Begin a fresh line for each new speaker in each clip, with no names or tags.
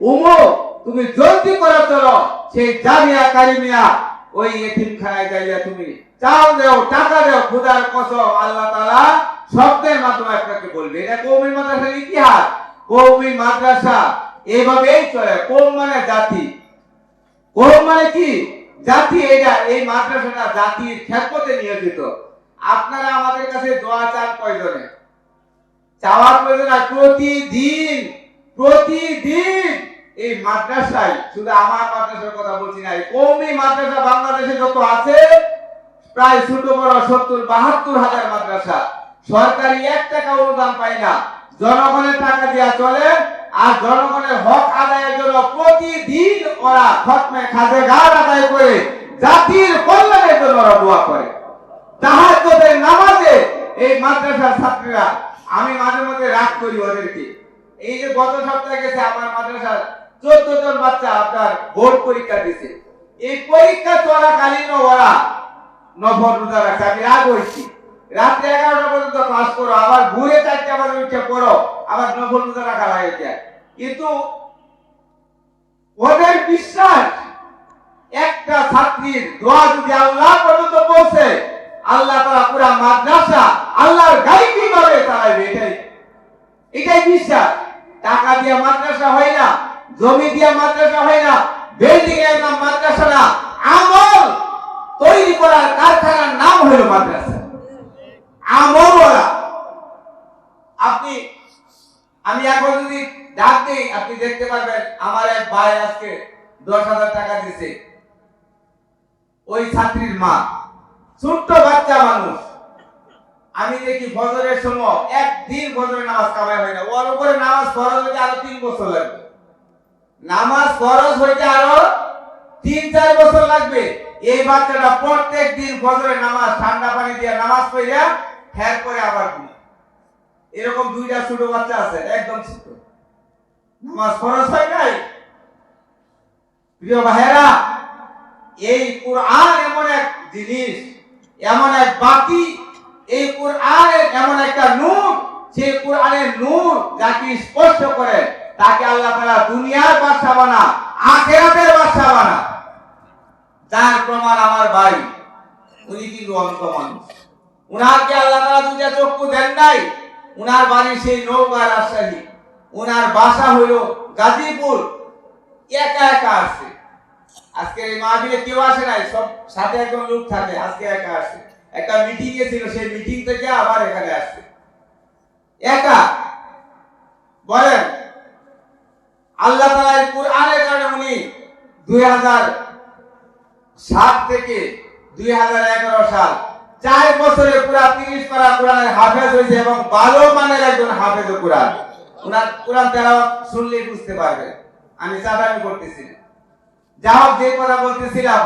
উমো তুমি জলদি করে চলো। সেই জামিয়া কারিমিয়া ওই এতিমখানায় যাইয়া তুমি চাও দেও, টাকা দেও, খুদার কসম, আল্লাহ তাআলা শব্দের মাধ্যমে আপনাকে বলবে। এটা কৌমি মাদ্রাসার ইতিহাস। কৌমি মাদ্রাসা এইভাবেই চলে। কৌম মানে জাতি। কৌম মানে কি? জাতি এটা। এই মাদ্রাসাটা জাতির খ্যাপতে নিয়োজিত। আপনারা আমাদের কাছে দোয়া চান কয়জনে? চাওয়ার প্রয়োজন প্রতিদিন। প্রতিদিন। এই মাদ্রাসায়, শুধু আমার মাদ্রাসার কথা বলছি না, এই কৌমি মাদ্রাসা বাংলাদেশে যত আছে, প্রায় ছোট বড় সত্তর, বাহাত্তর হাজার মাদ্রাসা। সরকারি এক টাকা অনুদান পায় না। জনগণের টাকা দেওয়া চলে, আর জনগণের হক আদায়ের জন্য প্রতিদিন ওরা খতমে খাজে গান আদায় করে, জাতির কল্যাণের জন্য ওরা দোয়া করে। তাহাজ্জুদের নামাজে এই মাদ্রাসার ছাত্রীরা, আমি মাঝে মধ্যে রাগ করি ওদেরকে। এই যে গত সপ্তাহে গেছে আমার মাদ্রাসার চোদ্দ জন বাচ্চা আপনার বোর্ড পরীক্ষা দিছে। এই পরীক্ষা চলাকালীন ওরা নফর রোজা রাখছে আমি রাগ হয়েছি। রাত্রে এগারোটা পর্যন্ত ক্লাস করো, আবার ঘুরে চারটা বাজে উঠে পড়ো, আবার নফর রোজা রাখা লাগে। কিন্তু ওদের বিশ্বাস, একটা ছাত্রীর দোয়া যদি আল্লাহ পর্যন্ত পৌঁছে, আল্লাহ তারা পুরা মাদ্রাসা আল্লাহর গাইবি ভাবে চালাইবে, এটাই এটাই বিশ্বাস। টাকা দিয়ে মাদ্রাসা হয় না। জমি দিয়ে মাদ্রাসা হয় না বিল্ডিং এর নাম মাদ্রাসা না, আমল তৈরি করার কারখানার নাম হলো মাদ্রাসা। আমল ওরা। আপনি, আমি এখন যদি ডাক দিই, আপনি দেখতে পারবেন, আমার এক ভাই আজকে দশ হাজার টাকা দিছে ওই ছাত্রীর মা, ছোট্ট বাচ্চা মানুষ। আমি দেখি ফজরের সময় একদিন ফজরের নামাজ কামাই হয় না। ওর উপরে নামাজ ফরজ হইতে আরও তিন বছর লাগবে। নামাজ ফরজ হইতে আরও তিন, চার বছর লাগবে। এই বাচ্চাটা প্রত্যেক দিন ফজরের নামাজ, ঠান্ডা পানি দিয়ে নামাজ পড়িয়া ফের করে আবার এরকম দুইটা ছোট বাচ্চা আছে, একদম ছোট। নামাজ ফরজ হয় নাই? প্রিয় ভাইয়েরা, এই কোরআন এমন এক জিনিস, এমন এক বাতি, এই কোরআনের এমন একটা নূর যে কোরআনের নূর যাকে স্পর্শ করে তাকে আল্লাহ তাআলা দুনিয়ার বাদশা বানা, আখেরাতের বাদশা বানা। যার প্রমাণ আমার ভাই, উনি কিন্তু অন্ত মানুষ। উনাকে আল্লাহ তাআলা দুইটা চক্ষু দেন নাই, উনার বাড়ি সেই নৌকা রাজশাহী। উনার বাসা হইল গাজীপুর। একা একা আসছে। আজকে এই মাহফিলে কেউ আসে নাই, সব সাথে একজন লোক থাকে, আজকে একা আসছে। একটা মিটিং এ ছিল, সেই মিটিং থেকে আবার এখানে আসছে। একা। বলেন আল্লাহ তাআলা এই কোরআনের কারণে উনি দুই হাজার সাত থেকে দুই হাজার এগারো সাল, চার বছরে পুরা তিরিশ পারা কোরআনের হাফেজ হয়েছে এবং ভালো মানের একজন হাফেজ কোরআন। ওনার কোরআন তেলাওয়াত শুনলেই বুঝতে পারবে। আমি চাঁদামি করতেছি না। যা কথা বলতেছিলাম,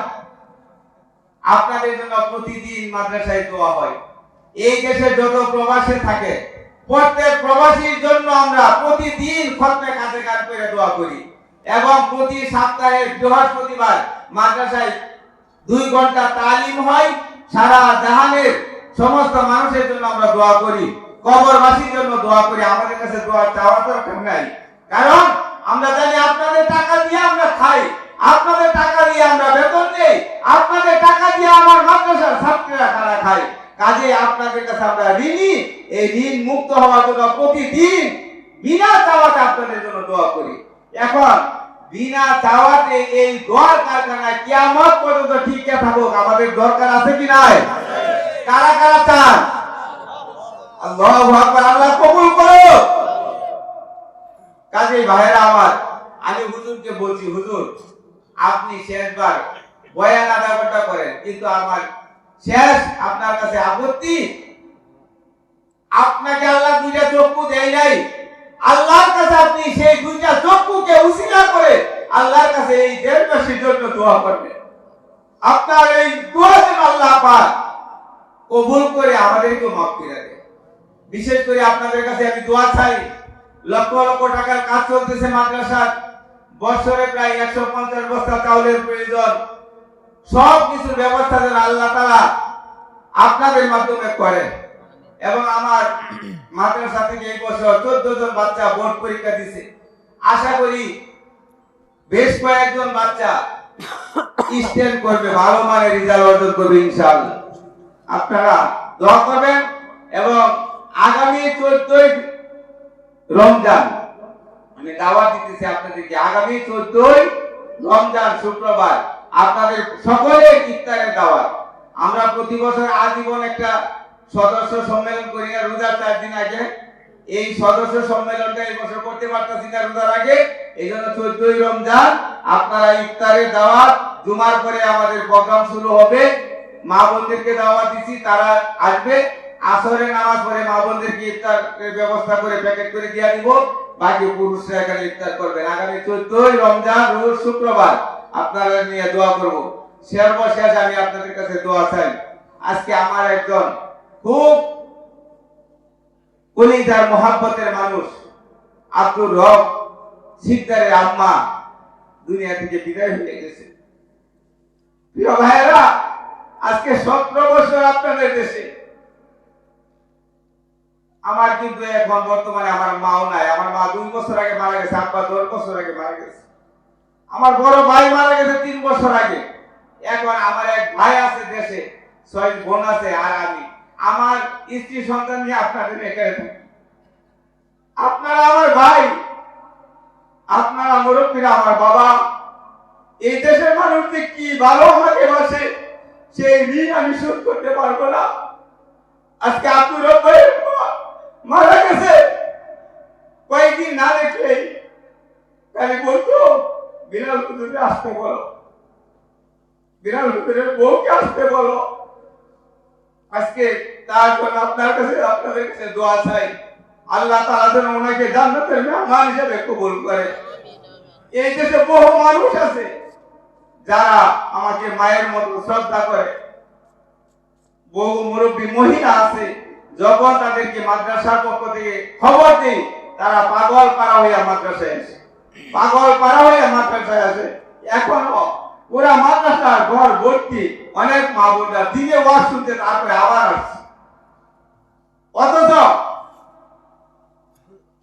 আপনাদের জন্য প্রতিদিন মাদ্রাসায় দোয়া হয়। এই দেশে যত প্রবাসী থাকে, প্রত্যেক প্রবাসীর জন্য আমরা প্রতিদিন খতমে কাছে কাজ করে দোয়া করি। এবং প্রতি সপ্তাহে বৃহস্পতিবার মাদ্রাসায় দুই ঘণ্টা তালিম হয়। সারা জাহানের সমস্ত মানুষের জন্য আমরা দোয়া করি, কবরবাসীর জন্য দোয়া করি, আমাদের কাছে দোয়া চাওয়ার দরকার নাই। কারণ আমরা জানি আপনাদের টাকা দিয়ে আমরা খাই, আপনাদের টাকা দিয়ে আমরা বেতন নেই আপনাদের টাকা দিয়ে আমার মাদ্রাসার ছাত্রীরা খানা খায়। কাজে আপনাদের কাছে আমরা ঋণী, এই ঋণ মুক্ত হওয়ার জন্য প্রতিদিন বিনা চাওয়াতে আপনাদের জন্য দোয়া করি। এখন বিনা চাওয়াতে এই দোয়ার কারখানায় কিয়ামত পর্যন্ত ঠিক থাকুক, আমাদের দরকার আছে কি নাই? কারা কারা চান? আল্লাহ কবুল করো আমার, আমি হুজুরকে বলছি, হুজুর, আপনি শেষবার বয়ান করেন, কিন্তু আমার শেষ আপনার কাছে আপত্তি? আপনাকে আল্লাহ দুইটা চক্ষু দেয় নাই। আল্লাহর কাছে আপনি সেই দুইটা চক্ষুকে উসিলা করে আল্লাহর কাছে এই দেশবাসীর জন্য দোয়া করবেন আপনার এই দোয়া যেন আল্লাহ পাক কবুল করে আমাদেরকে মাফ করে দেয় বিশেষ করে আপনাদের কাছে আমি দোয়া চাই, লক্ষ লক্ষ টাকার কাজ চলতেছে মাদ্রাসার, বছরে প্রায় একশো পঞ্চাশ বস্তা চাউলের প্রয়োজন। সব কিছুর ব্যবস্থা যেন আল্লাহ তালা আপনাদের মাধ্যমে করেন। এবং আমার মাদ্রাসা থেকে এই বছর চোদ্দ জন বাচ্চা বোর্ড পরীক্ষা দিছে। আশা করি বেশ কয়েকজন বাচ্চা স্ট্যান্ড করবে, ভালো মানের রেজাল্ট অর্জন করবে ইনশাআল্লাহ। আপনারা দোয়া করবেন এবং আগামী চোদ্দই রমজান, আমি দাওয়াত দিতেছি আপনাদেরকে, আগামী চোদ্দই রমজান শুক্রবার আপনাদের সকলের ইফতারের দাওয়াত। আমরা প্রতি বছর আজীবন একটা সদস্য সম্মেলন করি রোজার চার দিন আগে। এই সদস্য সম্মেলনটা এই বছর করতে পারতেছি না রোজার আগে এই জন্য চোদ্দই রমজান। আপনারা ইফতারের দাওয়াত, জুমার পরে আমাদের প্রোগ্রাম শুরু হবে। মা বোনদেরকে দাওয়াত দিছি, তারা আসবে। আসরে নামাজ পরে মা বোনদেরকে ইফতারের ব্যবস্থা করে প্যাকেট করে দিয়ে দিব। বাকি পুরুষরা এখানে ইফতার করবেন আগামী চোদ্দই রমজান, রোজ শুক্রবার আপনারা নিয়ে দোয়া করব। সর্বশেষ আমি আপনাদের কাছে দোয়া চাই। আজকে আমার একজন খুব কলিজার মহাব্বতের মানুষ। আব্দুর রব, সিকদারের আম্মা দুনিয়া থেকে বিদায় হয়ে গেছে। প্রিয় ভাইয়েরা, আজকে সতেরো বছর আপনাদের দেশে। আমার কিন্তু এখন বর্তমানে আমার মাও নাই। আমার মা দুই বছর আগে মারা গেছে, আব্বা দশ বছর আগে মারা গেছে। আমার বড় ভাই মারা গেছে তিন বছর আগে। এখন আমার এক ভাই আছে দেশে, ছয় বোন আছে আর আমি। আমার স্ত্রী সন্তান নিয়ে আপনাদের এখানে থাকি। আপনারা আমার ভাই, আপনারা মুরব্বীরা আমার বাবা। এই দেশের মানুষ যে কি ভালো আমাকে বসে, সেই ঋণ আমি শোধ করতে পারব না। আজকে আব্দুর রব্বাই মারা গেছে। কয়েকদিন না দেখলেই তাহলে বলতো, বিড়াল হুজুরে আসতে বলো। বিড়াল বউকে আসতে বলো। আজকে তার জন্য আপনার কাছে, আপনাদের কাছে দোয়া চাই। আল্লাহ তাআলা যেন ওনাকে জান্নাতের মেহমান হিসেবে কবুল করে। এই দেশে বহু মানুষ আছে যারা আমাকে মায়ের মতো শ্রদ্ধা করে। বহু মুরব্বী মহিলা আছে, যখন তাদেরকে মাদ্রাসার পক্ষ থেকে খবর দিই, তারা পাগল পাড়া হইয়া মাদ্রাসায় আসে। পাগল পাড়া হইয়া মাদ্রাসায় আসে। এখনও পুরা মাদ্রাসার ঘর ভর্তি অনেক মা বোনরা দিনে ওয়াজ শুনতে তারপরে আবার আসছে। অথচ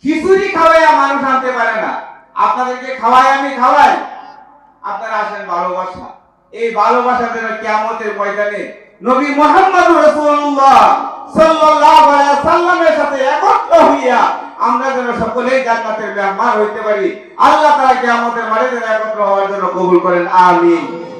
খিচুড়ি খাওয়াইয়া মানুষ আনতে পারে না। আপনাদেরকে খাওয়াই, আমি খাওয়াই। আপনারা আসেন ভালোবাসা। এই ভালোবাসা যেন কিয়ামতের ময়দানে নবী মোহাম্মদ রাসূলুল্লাহ সাল্লাল্লাহু সাল্লামের সাথে একত্র হইয়া আমরা যেন সকলেই জান্নাতের মেহমান হইতে পারি। আল্লাহ তাআলা কিয়ামতের মাঠে যেন একত্র হওয়ার জন্য কবুল করেন। আমিন।